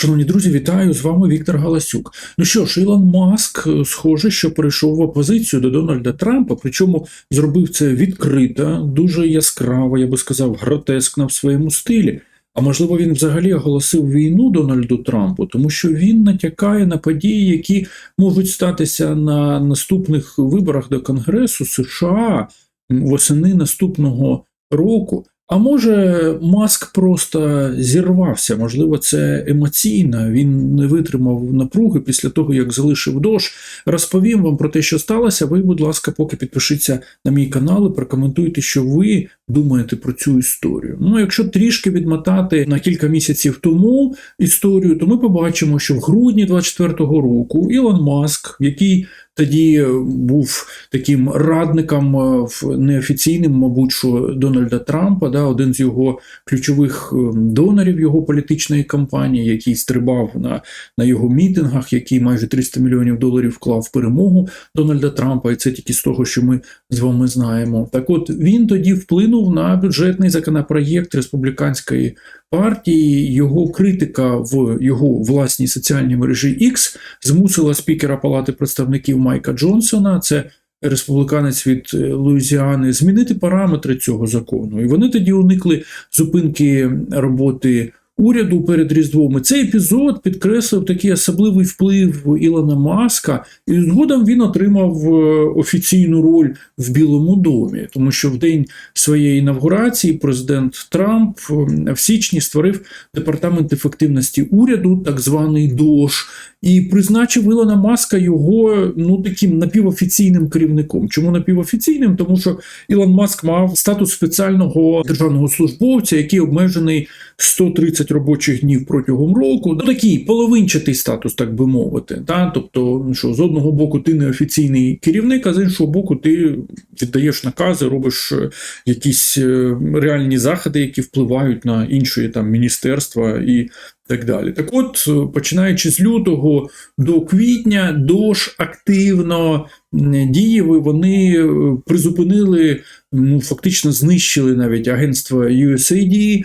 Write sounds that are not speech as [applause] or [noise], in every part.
Шановні друзі, вітаю з вами Віктор Галасюк. Ну що ж, Ілон Маск, е, схоже, що перейшов в опозицію до Дональда Трампа, причому зробив це відкрито, дуже яскраво, я би сказав, гротескно в своєму стилі. А можливо, він взагалі оголосив війну Дональду Трампу, тому що він натякає на події, які можуть статися на наступних виборах до Конгресу США восени наступного року. А може, Маск просто зірвався, можливо, це емоційно. Він не витримав напруги після того, як залишив дощ. Розповім вам про те, що сталося. Ви, будь ласка, поки підпишіться на мій канал і прокоментуйте, що ви думаєте про цю історію. Ну, якщо трішки відмотати на кілька місяців тому історію, то ми побачимо, що в грудні 24-го року Ілон Маск, який тоді був таким радником е, неофіційним, мабуть, що Дональда Трампа, да, один з його ключових е, донорів його політичної кампанії, який стрибав на на його мітингах, який майже 300 мільйонів доларів вклав в перемогу Дональда Трампа, і це тільки з того, що ми з вами знаємо. Так, от він тоді вплинув на бюджетний законопроєкт республіканської партії. Його критика в його власній соціальній мережі X змусила спікера Палати представників Майка Джонсона. Це республіканець від Луїзіани, змінити параметри цього закону. І вони тоді уникли зупинки роботи уряду перед Різдвом. Цей епізод підкреслив такий особливий вплив Ілона Маска, і згодом він отримав е, офіційну роль в Білому домі, тому що в день своєї інавгурації президент Трамп е, в січні створив департамент ефективності уряду, так званий ДОЖ, і призначив Ілона Маска його ну таким напівофіційним керівником. Чому напівофіційним? Тому що Ілон Маск мав статус спеціального державного службовця, який обмежений 130 робочих днів протягом року. Ну такий половинчатий статус, так би мовити. Та? Тобто, що з одного боку ти не офіційний керівник, а з іншого боку, ти віддаєш накази, робиш е, якісь е, реальні заходи, які впливають на інші там міністерства і так далі. Так от, е, починаючи з лютого до квітня, дощ активно діяв, вони призупинили, ну фактично знищили навіть агентство USAID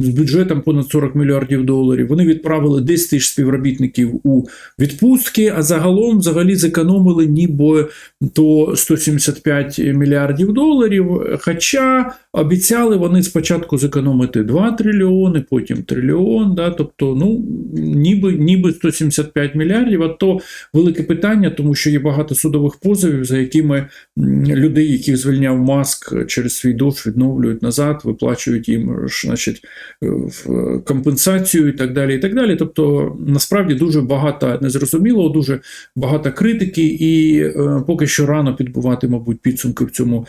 з бюджетом понад 40 мільярдів доларів. Вони відправили 10 тисяч співробітників у відпустки, а загалом взагалі зекономили ніби то 175 мільярдів доларів. Хоча обіцяли вони спочатку зекономити 2 трильйони, потім трильйон. Да, Тобто, ну ніби ніби 175 мільярдів. А то велике питання, тому що є багато судових позовів, за якими людей, яких звільняв маск через свій дощ, відновлюють назад, виплачують їм значить, компенсацію і так далі. і так далі. Тобто, насправді дуже багато незрозумілого, дуже багато критики, і е, поки що рано підбувати, мабуть, підсумки в цьому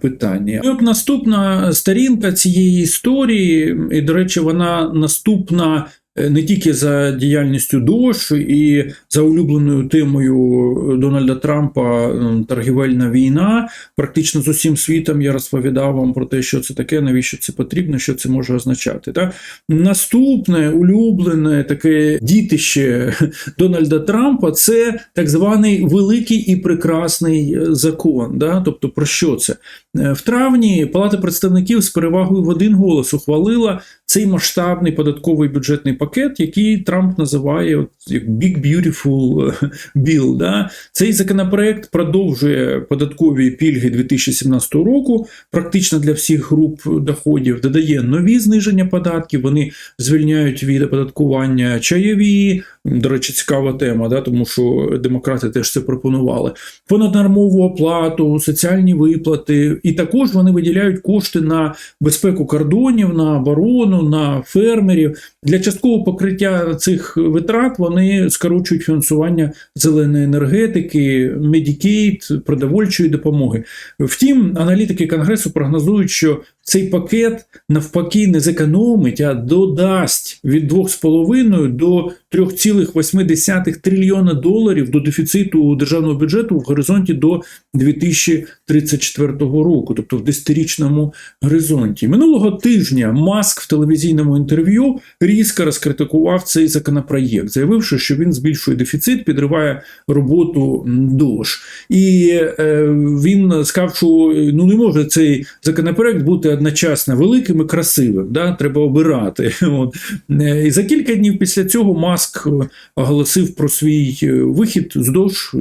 питанні. І от наступна сторінка цієї історії, і, до речі, вона наступна. Не тільки за діяльністю ДОЖ і за улюбленою темою Дональда Трампа торгівельна війна. Практично з усім світом я розповідав вам про те, що це таке, навіщо це потрібно, що це може означати. Так? Наступне улюблене таке дітище [laughs] Дональда Трампа це так званий великий і прекрасний закон. Да? Тобто, про що це? В травні Палата представників з перевагою в один голос ухвалила цей масштабний податковий бюджетний пакет, який Трамп називає от, як Big Beautiful Bill. Да? Цей законопроект продовжує податкові пільги 2017 року, практично для всіх груп доходів, додає нові зниження податків, вони звільняють від оподаткування чайові. До речі, цікава тема, да? тому що демократи теж це пропонували. Понаднормову оплату, соціальні виплати, і також вони виділяють кошти на безпеку кордонів, на оборону, на фермерів. Для часткового покриття цих витрат вони скорочують фінансування зеленої енергетики, медікейт, продовольчої допомоги. Втім, аналітики Конгресу прогнозують, що цей пакет навпаки не зекономить, а додасть від 2,5 до 3,8 трильйона доларів до дефіциту державного бюджету в горизонті до 2034 року, тобто в десятирічному горизонті. Минулого тижня Маск в телевізійному інтерв'ю різко розкритикував цей законопроєкт, заявивши, що він збільшує дефіцит, підриває роботу ДОЖ. І е, він сказав, що ну не може цей законопроект бути одночасно великим і красивим. Да? Треба обирати. [laughs] От. Е, І за кілька днів після цього Маск оголосив про свій е, вихід вздовж,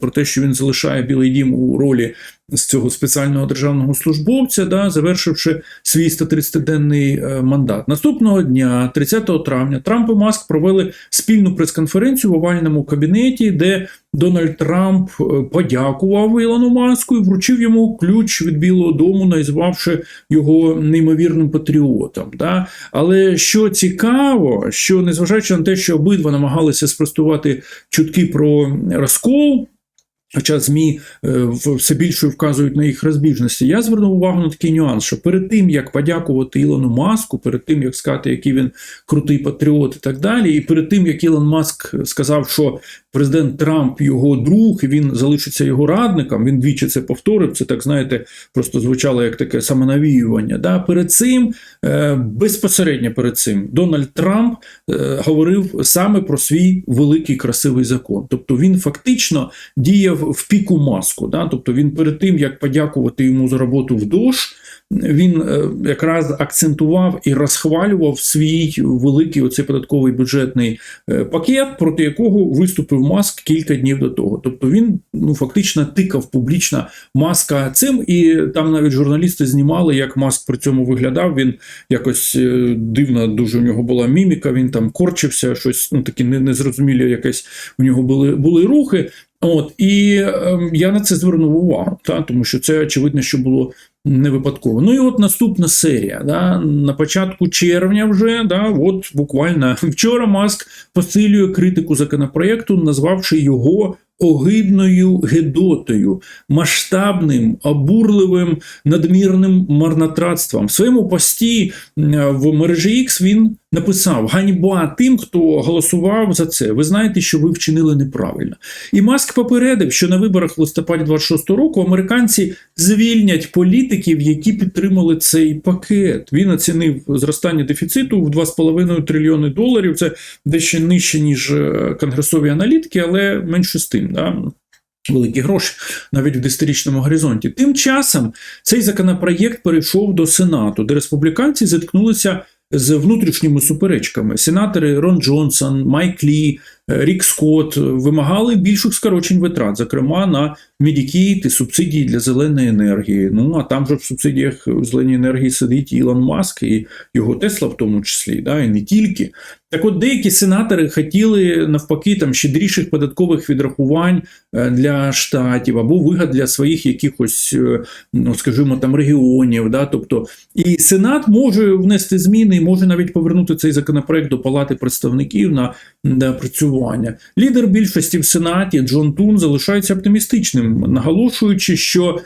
про те, що він залишає Білий Дім у ролі з цього спеціального державного службовця, да, завершивши свій 130-денний е, мандат. Наступного дня, 30 травня, Трамп і Маск провели спільну прес-конференцію в овальному кабінеті, де Дональд Трамп е, подякував Ілону Маску і вручив йому ключ від Білого Дому, назвавши його неймовірним патріотом. Да? Але що цікаво, що незважаючи на те, що обидва намагалися спростувати чутки про розкол. Хоча ЗМІ е, все більше вказують на їх розбіжності. Я звернув увагу на такий нюанс, що перед тим як подякувати Ілону Маску, перед тим як сказати, який він крутий патріот і так далі, і перед тим як Ілон Маск сказав, що президент Трамп його друг, і він залишиться його радником. Він двічі це повторив. Це так знаєте, просто звучало як таке самонавіювання. Да? Перед цим е, безпосередньо перед цим Дональд Трамп е, говорив саме про свій великий красивий закон. Тобто він фактично діяв в піку маску. Да? Тобто він перед тим, як подякувати йому за роботу в ДОЖ, він е, якраз акцентував і розхвалював свій великий оцей податковий бюджетний е, пакет, проти якого виступив Маск кілька днів до того. Тобто він ну фактично тикав публічно Маска цим, і там навіть журналісти знімали, як Маск при цьому виглядав. Він якось е, дивно, дуже у нього була міміка. Він там корчився, щось ну такі не- незрозумілі, якесь у нього були, були рухи. От і е, я на це звернув увагу, та, тому що це очевидно, що було не випадково. Ну і от наступна серія. Да, на початку червня вже, да, от буквально [laughs] вчора Маск посилює критику законопроекту, назвавши його огидною гедотою, масштабним, обурливим, надмірним марнотратством. В своєму пості в мережі X він написав: ганьба тим, хто голосував за це. Ви знаєте, що ви вчинили неправильно. І Маск попередив, що на виборах в листопаді 26 року американці звільнять політиків, які підтримали цей пакет. Він оцінив зростання дефіциту в 2,5 трильйони доларів. Це дещо нижче, ніж е, конгресові аналітики, але менше з тим. Да? Великі гроші навіть в десятирічному горизонті. Тим часом цей законопроєкт перейшов до Сенату, де республіканці зіткнулися з внутрішніми суперечками. Сенатори Рон Джонсон, Майк Лі, Рік Скотт вимагали більших скорочень витрат, зокрема на Медікейт і субсидії для зеленої енергії. Ну а там же в субсидіях в зеленій енергії сидить Ілон Маск і його Тесла, в тому числі, да, і не тільки. Так от деякі сенатори хотіли навпаки там щедріших податкових відрахувань е, для штатів або вигад для своїх якихось, е, ну скажімо, там регіонів. Да? Тобто, і Сенат може внести зміни, і може навіть повернути цей законопроект до Палати представників на допрацювання. Лідер більшості в Сенаті Джон Тун залишається оптимістичним, наголошуючи, що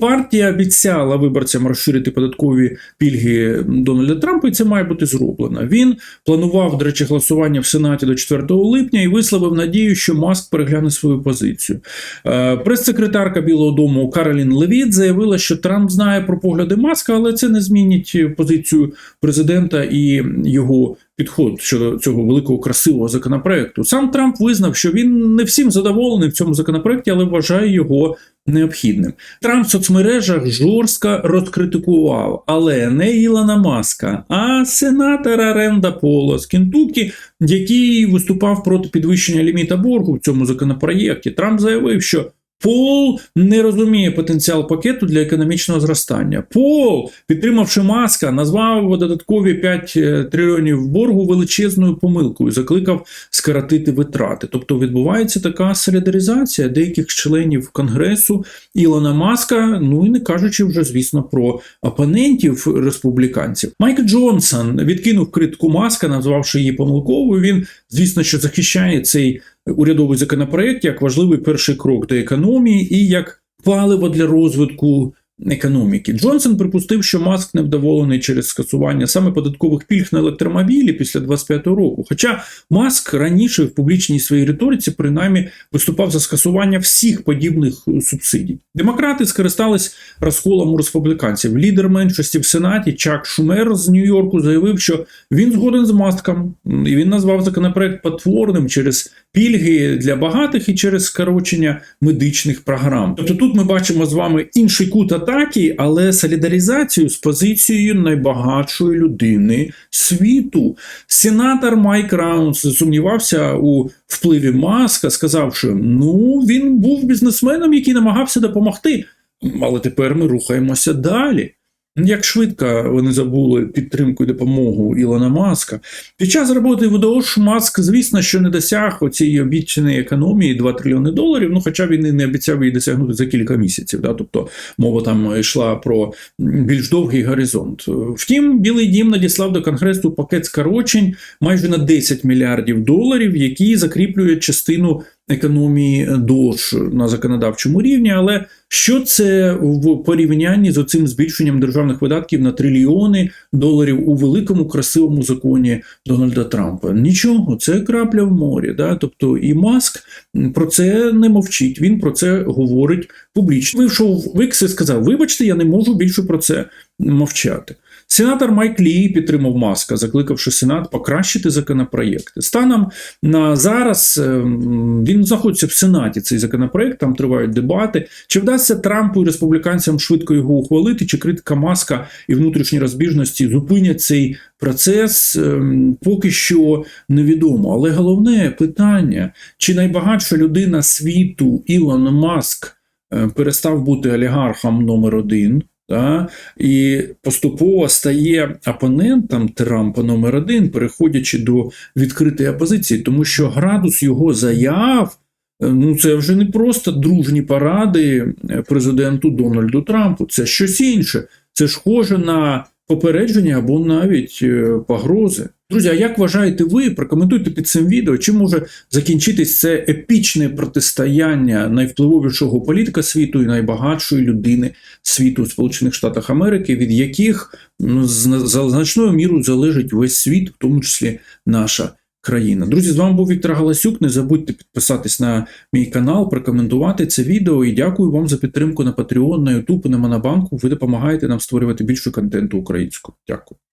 партія обіцяла виборцям розширити податкові пільги Дональда Трампа, і це має бути зроблено. Він планував, до речі, голосування в Сенаті до 4 липня і висловив надію, що Маск перегляне свою позицію. Е, Прес-секретарка Білого Дому Каролін Левіт заявила, що Трамп знає про погляди Маска, але це не змінить позицію президента і його підход щодо цього великого красивого законопроекту. Сам Трамп визнав, що він не всім задоволений в цьому законопроекті, але вважає його необхідним. Трамп в соцмережах жорстко розкритикував, але не Ілона Маска, а сенатора Ренда Пола з Кентукі, який виступав проти підвищення ліміта боргу в цьому законопроєкті. Трамп заявив, що Пол не розуміє потенціал пакету для економічного зростання. Пол, підтримавши маска, назвав додаткові 5 е, трильйонів боргу величезною помилкою, закликав скоротити витрати. Тобто відбувається така солідаризація деяких членів Конгресу Ілона Маска, ну і не кажучи вже, звісно, про опонентів республіканців. Майк Джонсон відкинув критику маска, назвавши її помилковою. Він, звісно, що захищає цей урядовий законопроект як важливий перший крок до економії і як паливо для розвитку економіки. Джонсон припустив, що Маск невдоволений через скасування саме податкових пільг на електромобілі після 25-го року. Хоча Маск раніше в публічній своїй риториці принаймні виступав за скасування всіх подібних субсидій. Демократи скористались розколом у республіканців. Лідер меншості в Сенаті Чак Шумер з Нью-Йорку заявив, що він згоден з Маском, і він назвав законопроект потворним через пільги для багатих і через скорочення медичних програм. Тобто тут ми бачимо з вами інший кут атаки, але солідаризацію з позицією найбагатшої людини світу. Сенатор Майк Раунс сумнівався у впливі Маска, сказавши: ну він був бізнесменом, який намагався допомогти. Але тепер ми рухаємося далі. Як швидко вони забули підтримку і допомогу Ілона Маска. Під час роботи в ДОЖ Маск, звісно, що не досяг оцієї обіцяної економії 2 трильйони доларів. Ну, хоча він і не обіцяв її досягнути за кілька місяців. Да? Тобто мова там йшла про більш довгий горизонт. Втім, Білий Дім надіслав до Конгресу пакет скорочень майже на 10 мільярдів доларів, які закріплюють частину економії ДОЖ на законодавчому рівні. Але що це в порівнянні з оцим збільшенням державних видатків на трильйони доларів у великому красивому законі Дональда Трампа? Нічого, це крапля в морі. Да? Тобто і Маск про це не мовчить. Він про це говорить публічно. Вийшов в Ікс і сказав: Вибачте, я не можу більше про це мовчати. Сенатор Майк Лі підтримав Маска, закликавши Сенат покращити законопроєкти. Станом на зараз ем, він знаходиться в Сенаті. Цей законопроект там тривають дебати. Чи вдасться Трампу і республіканцям швидко його ухвалити? Чи критика Маска і внутрішні розбіжності зупинять цей процес? Ем, Поки що невідомо. Але головне питання: чи найбагатша людина світу Ілон Маск е, перестав бути олігархом номер один? Та, і поступово стає опонентом Трампа номер один, переходячи до відкритої опозиції, тому що градус його заяв ну це вже не просто дружні поради президенту Дональду Трампу, це щось інше. Це схоже на попередження або навіть е, погрози. Друзі, а як вважаєте ви? Прокоментуйте під цим відео, чи може закінчитись це епічне протистояння найвпливовішого політика світу і найбагатшої людини світу Сполучених Штатах Америки, від яких ну, за значною мірою залежить весь світ, в тому числі наша країна. Друзі, з вами був Віктор Галасюк. Не забудьте підписатись на мій канал, прокоментувати це відео і дякую вам за підтримку на Patreon, на YouTube на Монобанку. Ви допомагаєте нам створювати більше контенту українського. Дякую.